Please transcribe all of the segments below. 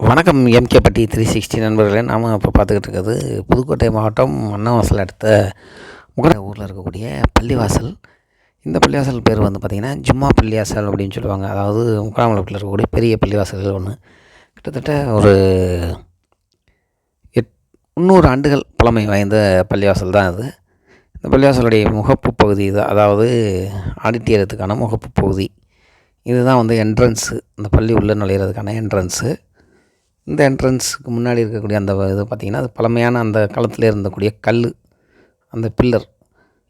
வணக்கம் எம்கேபட்டி three sixty நண்பர்களே. நாம் இப்போ பார்த்துக்கிட்டு இருக்கிறது புதுக்கோட்டை மாவட்டம் மன்னவாசல் அடுத்த முகர ஊரில் இருக்கக்கூடிய பள்ளிவாசல். இந்த பள்ளிவாசல் பேர் வந்து பார்த்திங்கன்னா ஜும்மா பள்ளிவாசல் அப்படின்னு சொல்லுவாங்க. அதாவது முக்காமலத்தில் இருக்கக்கூடிய பெரிய பள்ளிவாசல்கள் ஒன்று கிட்டத்தட்ட ஒரு எட் முந்நூறு ஆண்டுகள் பழமை வாய்ந்த பள்ளிவாசல் தான் அது. இந்த பள்ளிவாசலுடைய முகப்பு பகுதி இது. அதாவது ஆடிட்டோரியத்துக்கான முகப்பு பகுதி. இதுதான் வந்து என்ட்ரன்ஸு இந்த பள்ளி உள்ளே நுழையிறதுக்கான என்ட்ரன்ஸு இந்த என்ட்ரன்ஸுக்கு முன்னாடி இருக்கக்கூடிய அந்த இது பார்த்திங்கன்னா அது பழமையான அந்த காலத்தில் இருந்தக்கூடிய கல் அந்த பில்லர்.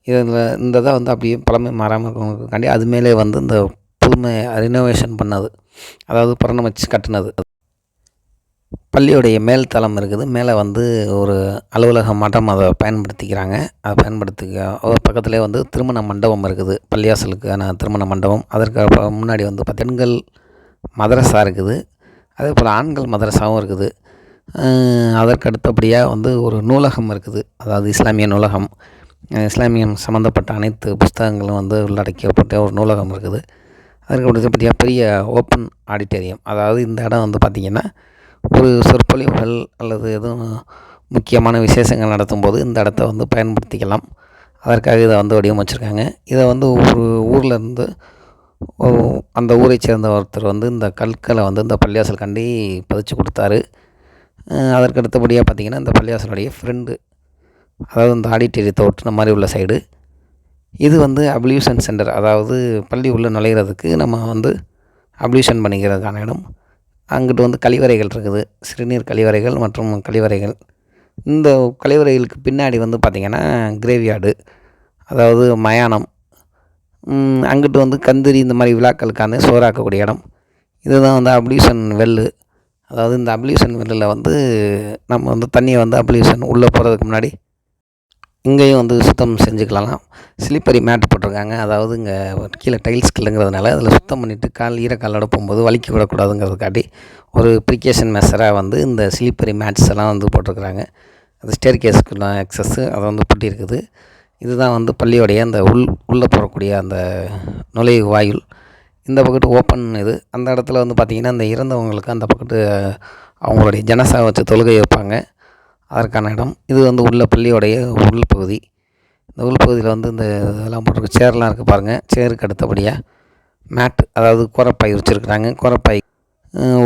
இதில் இந்த தான் வந்து அப்படியே பழமை மாறாமல் இருக்கிறவங்களுக்காண்டி அது மேலே வந்து இந்த புதுமை ரினோவேஷன் பண்ணது. அதாவது புறணமைச்சு கட்டினது. பள்ளியுடைய மேல் தளம் இருக்குது. மேலே வந்து ஒரு அலுவலக மட்டம் அதை பயன்படுத்திக்கிறாங்க. அதை பயன்படுத்திக்க பக்கத்துலேயே வந்து திருமண மண்டபம் இருக்குது. பள்ளியாசலுக்கான திருமண மண்டபம். அதற்கு அப்புறம் முன்னாடி வந்து பெண்கள் மதரசா இருக்குது. அதே போல் ஆண்கள் மதரசாவும் இருக்குது. அதற்கு அடுத்தபடியாக வந்து ஒரு நூலகம் இருக்குது. அதாவது இஸ்லாமிய நூலகம். இஸ்லாமியம் சம்மந்தப்பட்ட அனைத்து புஸ்தகங்களும் வந்து உள்ளடக்கப்பட்ட ஒரு நூலகம் இருக்குது. அதற்கு அடுத்தபடியாக பெரிய ஓப்பன் ஆடிட்டோரியம். அதாவது இந்த இடம் வந்து பார்த்திங்கன்னா ஒரு சொற்பொழிவுகள் அல்லது எதுவும் முக்கியமான விசேஷங்கள் நடத்தும்போது இந்த இடத்த வந்து பயன்படுத்திக்கலாம். அதற்காக இதை வந்து வடிவமைச்சிருக்காங்க. இதை வந்து ஒரு ஊரில் இருந்து அந்த ஊரை சேர்ந்த ஒருத்தர் வந்து இந்த கற்களை வந்து இந்த பள்ளியாசல் கண்டி பதிச்சு கொடுத்தாரு. அதற்கு அடுத்தபடியாக பார்த்திங்கன்னா இந்த பள்ளியாசலுடைய ஃப்ரெண்டு அதாவது இந்த ஆடிட்டோரியத்தை தோட்டின மாதிரி உள்ள சைடு இது வந்து அப்ளியூஷன் சென்டர் அதாவது பள்ளி உள்ளே நுழையிறதுக்கு நம்ம வந்து அப்ளியூஷன் பண்ணிக்கிறதுக்கான இடம். அங்கிட்டு வந்து கழிவறைகள் இருக்குது சிறுநீர் கழிவறைகள் மற்றும் கழிவறைகள். இந்த கழிவறைகளுக்கு பின்னாடி வந்து பார்த்திங்கன்னா கிரேவியார்டு அதாவது மயானம் அங்கிட்டு வந்து கந்திரி இந்த மாதிரி விழாக்களுக்கான சோறாக்கக்கூடிய இடம். இதுதான் வந்து அப்ளியூஷன் வெல்லு. அதாவது இந்த அப்ளியூஷன் வெல்லில் வந்து நம்ம வந்து தண்ணியை வந்து அப்ளியூஷன் உள்ளே போகிறதுக்கு முன்னாடி இங்கேயும் வந்து சுத்தம் செஞ்சுக்கலாம் ஸ்லிப்பரி மேட் போட்டிருக்காங்க. அதாவது இங்கே கீழே டைல்ஸ் கில்லுங்கிறதுனால அதில் சுத்தம் பண்ணிவிட்டு கால் ஈரக்காலோட போகும்போது வலிக்க விடக்கூடாதுங்கிறதுக்காட்டி ஒரு ப்ரிகேஷன் மெஷராக வந்து இந்த ஸ்லிப்பரி மேட்ஸ் எல்லாம் வந்து போட்டிருக்கிறாங்க. அது ஸ்டேர் கேஸ்க்குள்ள ஆக்சஸ்ஸு அதை வந்து பூட்டியிருக்குது. இதுதான் வந்து பள்ளியோடைய அந்த உள் உள்ளே போகக்கூடிய அந்த நுழைவு வாயில். இந்த பக்கத்து ஓப்பன் இது. அந்த இடத்துல வந்து பார்த்திங்கன்னா அந்த இறந்தவங்களுக்கு அந்த பக்கத்து அவங்களுடைய ஜனசா வச்சு தொழுகை வைப்பாங்க. அதற்கான இடம். இது வந்து உள்ள பள்ளியோடைய உள் பகுதி. இந்த உள் பகுதியில் வந்து இந்த இதெல்லாம் போட்டிருக்கு. சேர்லாம் இருக்குது பாருங்கள் சேருக்கு அடுத்தபடியாக மேட் அதாவது கோரப்பாய் வச்சுருக்குறாங்க. கோரப்பாய்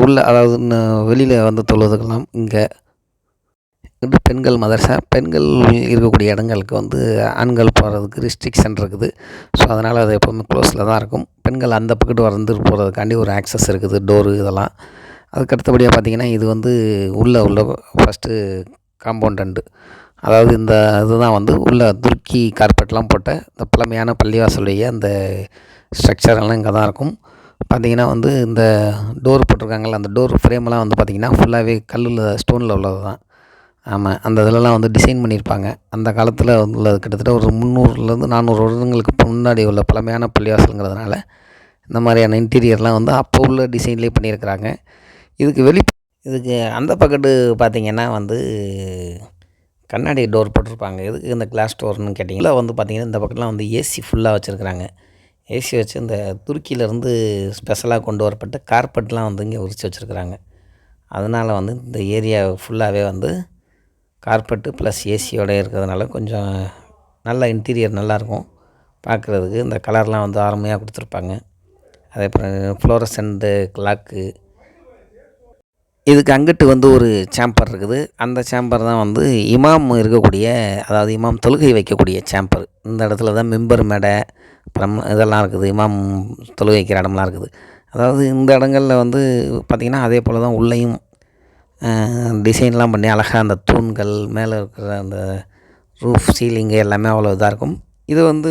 உள்ள அதாவது வெளியில் வந்து தொழுவதுக்கெல்லாம் இங்கே இது பெண்கள் மதரசா பெண்கள் இருக்கக்கூடிய இடங்களுக்கு வந்து ஆண்கள் போகிறதுக்கு ரிஸ்ட்ரிக்ஷன் இருக்குது. ஸோ அதனால் அது எப்போவுமே க்ளோஸில் தான் இருக்கும். பெண்கள் அந்த பக்கத்து வந்து போகிறதுக்காண்டி ஒரு ஆக்சஸ் இருக்குது டோரு இதெல்லாம். அதுக்கு அடுத்தபடியாக பார்த்திங்கன்னா இது வந்து உள்ளே உள்ள ஃபஸ்ட்டு காம்பவுண்டண்டு அதாவது இந்த இதுதான் வந்து உள்ள துருக்கி கார்பெட்லாம் போட்ட இந்த பழமையான பள்ளிவாசலுடைய அந்த ஸ்ட்ரக்சரெல்லாம் இங்கே தான் இருக்கும். பார்த்திங்கன்னா வந்து இந்த டோர் போட்டிருக்காங்கல்ல அந்த டோர் ஃப்ரேம்லாம் வந்து பார்த்திங்கன்னா ஃபுல்லாகவே கல்லில் ஸ்டோனில் உள்ளது தான் ஆமாம் அந்த இதிலலாம் வந்து டிசைன் பண்ணியிருப்பாங்க அந்த காலத்தில் உள்ள கிட்டத்தட்ட ஒரு முந்நூறுலேருந்து நானூறு வருடங்களுக்கு முன்னாடி உள்ள பழமையான பள்ளிவாசலுங்கிறதுனால இந்த மாதிரியான இன்டீரியர்லாம் வந்து அப்போ உள்ள டிசைன்லேயே பண்ணியிருக்கிறாங்க இதுக்கு வெளி இதுக்கு அந்த பக்கத்து பார்த்திங்கன்னா வந்து கண்ணாடி டோர் போட்டிருப்பாங்க. எதுக்கு இந்த கிளாஸ் டோர்னு கேட்டிங்களா? வந்து பார்த்திங்கன்னா இந்த பக்கம்லாம் வந்து ஏசி ஃபுல்லாக வச்சுருக்குறாங்க. ஏசி வச்சு இந்த துருக்கியிலேருந்து ஸ்பெஷலாக கொண்டு வரப்பட்ட கார்பெட்லாம் வந்து இங்கே உரிச்சு வச்சுருக்குறாங்க. அதனால் வந்து இந்த ஏரியா ஃபுல்லாகவே வந்து கார்பெட்டு ப்ளஸ் ஏசியோட இருக்கிறதுனால கொஞ்சம் நல்ல இன்டீரியர் நல்லாயிருக்கும். பார்க்குறதுக்கு இந்த கலர்லாம் வந்து ஆரம்பையாக கொடுத்துருப்பாங்க. அதே போல் ஃப்ளோரசன்ட்டு கிளாக்கு இதுக்கு அங்கிட்டு வந்து ஒரு சேம்பர் இருக்குது. அந்த சேம்பர் தான் வந்து இமாம் இருக்கக்கூடிய அதாவது இமாம் தொழுகை வைக்கக்கூடிய சேம்பர் இந்த இடத்துல தான் மெம்பர் மேடை அப்புறம் இதெல்லாம் இருக்குது. இமாம் தொழுகை வைக்கிற இடம்லாம் இருக்குது. அதாவது இந்த இடங்களில் வந்து பார்த்திங்கன்னா அதே போல் தான் உள்ளேயும் டிசைன்லாம் பண்ணி அழகாக அந்த தூண்கள் மேலே இருக்கிற அந்த ரூஃப் சீலிங்கு எல்லாமே அவ்வளோ இதாக இருக்கும். இது வந்து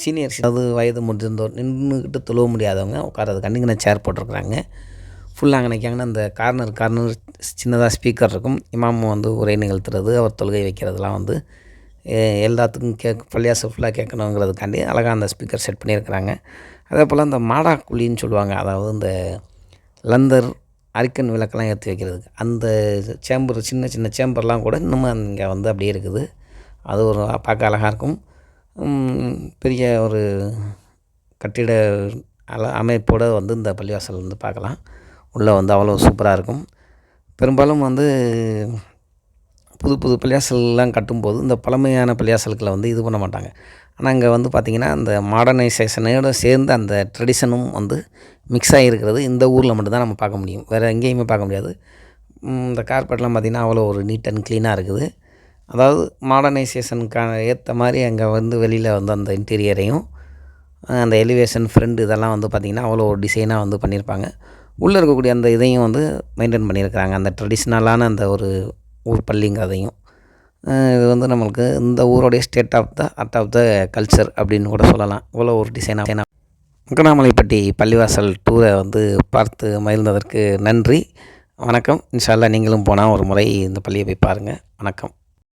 சீனியர்ஸ் அதாவது வயது முடிஞ்சிருந்தோர் நின்றுக்கிட்டு தொழுவ முடியாதவங்க உட்காரதுக்காண்டி இங்கே சேர் போட்டிருக்குறாங்க. ஃபுல்லாக அங்கே நிற்காங்கன்னா அந்த கார்னர் கார்னர் சின்னதாக ஸ்பீக்கர் இருக்கும். இமாம் வந்து உரை நிகழ்த்துறது அவர் தொழுகை வைக்கிறதுலாம் வந்து எல்லாத்துக்கும் கேக் பள்ளியாசு ஃபுல்லாக கேட்கணுங்கிறதுக்காண்டி அழகாக அந்த ஸ்பீக்கர் செட் பண்ணியிருக்கிறாங்க. அதே போல் அந்த மாடா குழின்னு சொல்லுவாங்க அதாவது இந்த லந்தர் அரிக்கன் விளக்கெல்லாம் ஏற்றி வைக்கிறதுக்கு. அந்த சேம்பர் சின்ன சின்ன சேம்பர்லாம் கூட இன்னமும் இங்கே வந்து அப்படியே இருக்குது. அது ஒரு பார்க்க அழகாக இருக்கும். பெரிய ஒரு கட்டிட அல அமைப்போடு வந்து இந்த பள்ளிவாசல் வந்து பார்க்கலாம். உள்ளே வந்து அவ்வளோ சூப்பராக இருக்கும். பெரும்பாலும் வந்து புது புது பள்ளியாசல்லாம் கட்டும்போது இந்த பழமையான பள்ளியாசல்களை வந்து இது பண்ண மாட்டாங்க. ஆனால் இங்கே வந்து பார்த்திங்கன்னா அந்த மாடர்னைசேஷனோட சேர்ந்து அந்த ட்ரெடிஷனும் வந்து மிக்ஸ் ஆகிருக்கிறது இந்த ஊரில் மட்டும்தான் நம்ம பார்க்க முடியும். வேறு எங்கேயுமே பார்க்க முடியாது. இந்த கார்பெட்லாம் பார்த்திங்கன்னா அவ்வளோ ஒரு நீட் அண்ட் க்ளீனாக இருக்குது. அதாவது மாடர்னைசேஷனுக்கான ஏற்ற மாதிரி அங்கே வந்து வெளியில் வந்து அந்த இன்டீரியரையும் அந்த எலிவேஷன் ஃப்ரெண்டு இதெல்லாம் வந்து பார்த்திங்கன்னா அவ்வளோ ஒரு டிசைனாக வந்து பண்ணியிருப்பாங்க. உள்ளே இருக்கக்கூடிய அந்த இதையும் வந்து மெயின்டைன் பண்ணியிருக்கிறாங்க. அந்த ட்ரெடிஷ்னலான அந்த ஒரு ஊர் பள்ளிங்கிறதையும் இது வந்து நம்மளுக்கு இந்த ஊரோடைய state of the art of the culture அப்படின்னு கூட சொல்லலாம். இவ்வளோ ஒரு டிசைனாக முக்கனாமலைப்பட்டி பள்ளிவாசல் டூரை வந்து பார்த்து மகிழ்ந்ததற்கு நன்றி. வணக்கம். இன்ஷால்லா நீங்களும் போனால் ஒரு முறை இந்த பள்ளியை போய் பாருங்கள் வணக்கம்.